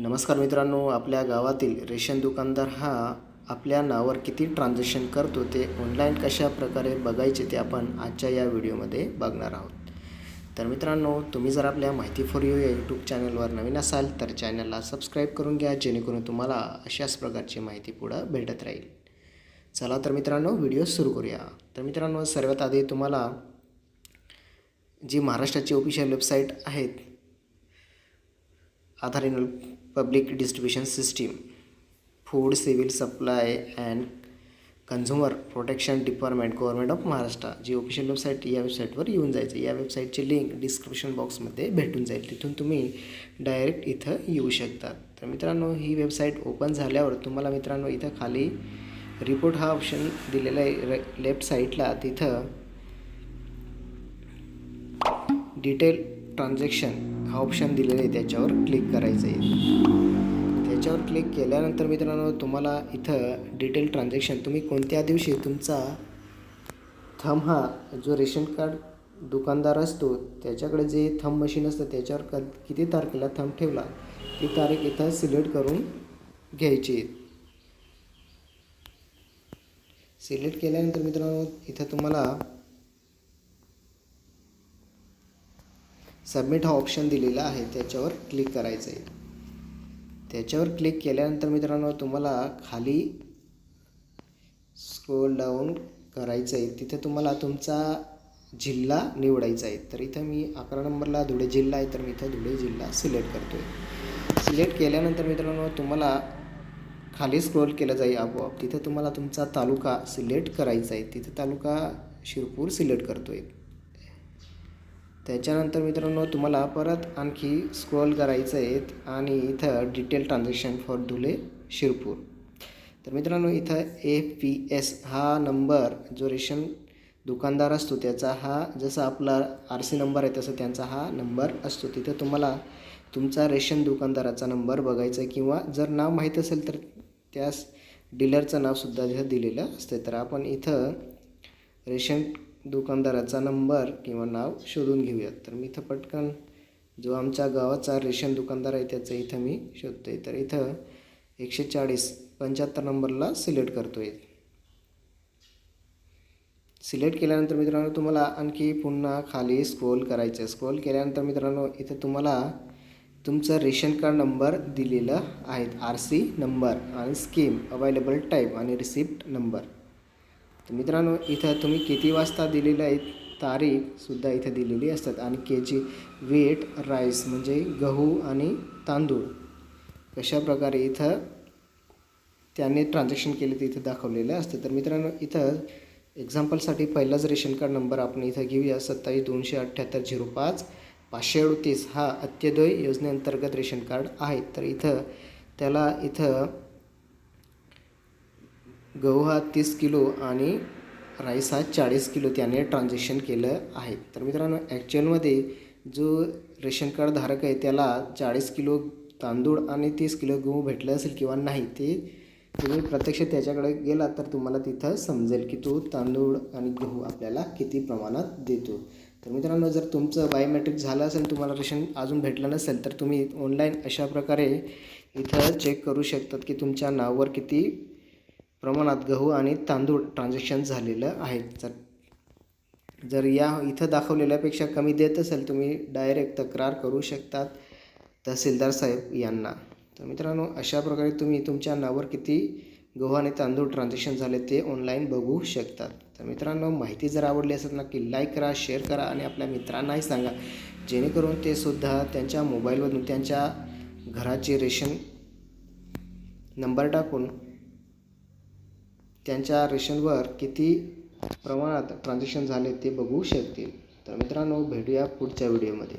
नमस्कार मित्रांनो आपल्या गावातील रेशन दुकानदार हा आपल्या नावावर किती ट्रान्झॅक्शन करतो ते ऑनलाईन कशा प्रकारे बघायचे ते आपण आजच्या या व्हिडिओमध्ये बघणार आहोत. तर मित्रांनो तुम्ही जर आपल्या माहिती फॉर यू या यूट्यूब चॅनलवर नवीन असाल तर चॅनलला सबस्क्राईब करून घ्या जेणेकरून तुम्हाला अशाच प्रकारची माहिती पुढं भेटत राहील. चला तर मित्रांनो व्हिडिओ सुरू करूया. तर मित्रांनो सर्वात आधी तुम्हाला जी महाराष्ट्राची ऑफिशियल वेबसाईट आहेत Aadhaar in public distribution system food civil supply and consumer protection department government of Maharashtra G official website या वेबसाईटवर येऊन जायचं. या वेबसाईटची लिंक डिस्क्रिप्शन बॉक्समध्ये भेटून जाईल. तिथून तुम्ही डायरेक्ट इथं येऊ शकता. तर मित्रांनो ही वेबसाईट ओपन झाल्यावर तुम्हाला मित्रांनो इथं खाली रिपोर्ट हा ऑप्शन दिलेला आहे. लेफ्ट साईडला तिथं डिटेल ट्रान्झॅक्शन हा ऑप्शन दिलेला आहे त्याच्यावर क्लिक करायचं आहे त्याच्यावर क्लिक केल्यानंतर मित्रांनो तुम्हाला इथं डिटेल ट्रान्झॅक्शन तुम्ही कोणत्या दिवशी तुमचा थंब हा जो रेशन कार्ड दुकानदार असतो त्याच्याकडे जे थंब मशीन असतं त्याच्यावर क किती तारखेला थंब ठेवला ती तारीख इथं सिलेक्ट करून घ्यायची. सिलेक्ट केल्यानंतर मित्रांनो इथं तुम्हाला सबमिट हा ऑप्शन दिलेला आहे. त्याच्यावर क्लिक करायचं आहे त्याच्यावर क्लिक केल्यानंतर मित्रांनो तुम्हाला खाली स्क्रोल डाऊन करायचं आहे तिथे तुम्हाला तुमचा जिल्हा निवडायचा आहे तर इथं मी अकरा नंबरला धुळे जिल्हा आहे तर मी इथं धुळे जिल्हा सिलेक्ट करतो आहे सिलेक्ट केल्यानंतर मित्रांनो तुम्हाला खाली स्क्रोल केलं जाईल आपोआप. तिथं तुम्हाला तुमचा तालुका सिलेक्ट करायचा आहे तिथं तालुका शिरपूर सिलेक्ट करतो आहे त्याच्यानंतर मित्रांनो तुम्हाला परत आणखी स्क्रोल करायचं आहे आणि इथं detail transaction for Dhule Shirpur तर मित्रांनो इथं ए पी एस हा नंबर जो रेशन दुकानदार असतो त्याचा हा जसा आपला आर सी नंबर आहे तसं त्यांचा हा नंबर असतो. तिथं तुम्हाला तुमचा रेशन दुकानदाराचा नंबर बघायचा आहे किंवा जर नाव माहीत असेल तर त्यास डीलरचं नावसुद्धा इथं दिलेलं असतं तर आपण इथं रेशन दुकानदाराचा नंबर किंवा नाव शोधून घेऊयात. तर मी इथं पटकन जो आमच्या गावाचा रेशन दुकानदार आहे त्याचं इथं मी शोधतो आहे तर इथं एकशे चाळीस पंच्याहत्तर नंबरला सिलेक्ट करतो आहे सिलेक्ट केल्यानंतर मित्रांनो तुम्हाला आणखी पुन्हा खाली स्क्रोल करायचं आहे. स्क्रोल केल्यानंतर मित्रांनो इथं तुम्हाला तुमचं रेशन कार्ड नंबर दिलेलं आहेत. आर सी नंबर आणि स्कीम अवेलेबल टाईप आणि रिसिप्ट नंबर. तर मित्रांनो इथं तुम्ही किती वाजता दिलेलं आहे तारीखसुद्धा इथं दिलेली असतात. आणि के जी वेट राईस म्हणजे गहू आणि तांदूळ. कशा प्रकारे इथं त्याने ट्रान्झॅक्शन केले ते इथं दाखवलेलं असतं. तर मित्रांनो इथं एक्झाम्पलसाठी पहिलाच रेशन कार्ड नंबर आपण इथं घेऊया. सत्तावीस दोनशे अठ्ठ्याहत्तर झिरो पाच पाचशे अडतीस हा अत्यदय योजनेअंतर्गत रेशन कार्ड आहे. तर इथं त्याला इथं गहू हा तीस किलो आणि राईस हा चाळीस किलो त्याने ट्रान्झॅक्शन केलं आहे. तर मित्रांनो ॲक्च्युअलमध्ये जो रेशन कार्ड धारक आहे त्याला चाळीस किलो तांदूळ आणि तीस किलो गहू भेटलं असेल किंवा नाही ते तुम्ही प्रत्यक्ष त्याच्याकडे गेला तर तुम्हाला तिथं समजेल की तो तांदूळ आणि गहू आपल्याला किती प्रमाणात देतो. तर मित्रांनो जर तुमचं बायोमेट्रिक झालं असेल तुम्हाला रेशन अजून भेटलं नसेल तर तुम्ही ऑनलाईन अशा प्रकारे इथं चेक करू शकतात की तुमच्या नावावर किती प्रमाणात गहू आणि तांदूळ ट्रान्झॅक्शन झालेलं आहे. जर जर या इथं दाखवलेल्यापेक्षा कमी देत असेल तुम्ही डायरेक्ट तक्रार करू शकतात तहसीलदार साहेब यांना. तर मित्रांनो अशा प्रकारे तुम्ही तुमच्या नावावर किती गहू आणि तांदूळ ट्रान्झॅक्शन झाले ते ऑनलाईन बघू शकतात. तर मित्रांनो माहिती जर आवडली असेल नक्की लाईक करा शेअर करा आणि आपल्या मित्रांनाही सांगा. जेणेकरून ते सुद्धा त्यांच्या मोबाईलमधून त्यांच्या घराचे रेशन नंबर टाकून त्यांच्या रेशनवर किती प्रमाणात ट्रान्झॅक्शन झाले ते बघू शकतील. तर मित्रांनो भेटूया पुढच्या व्हिडिओमध्ये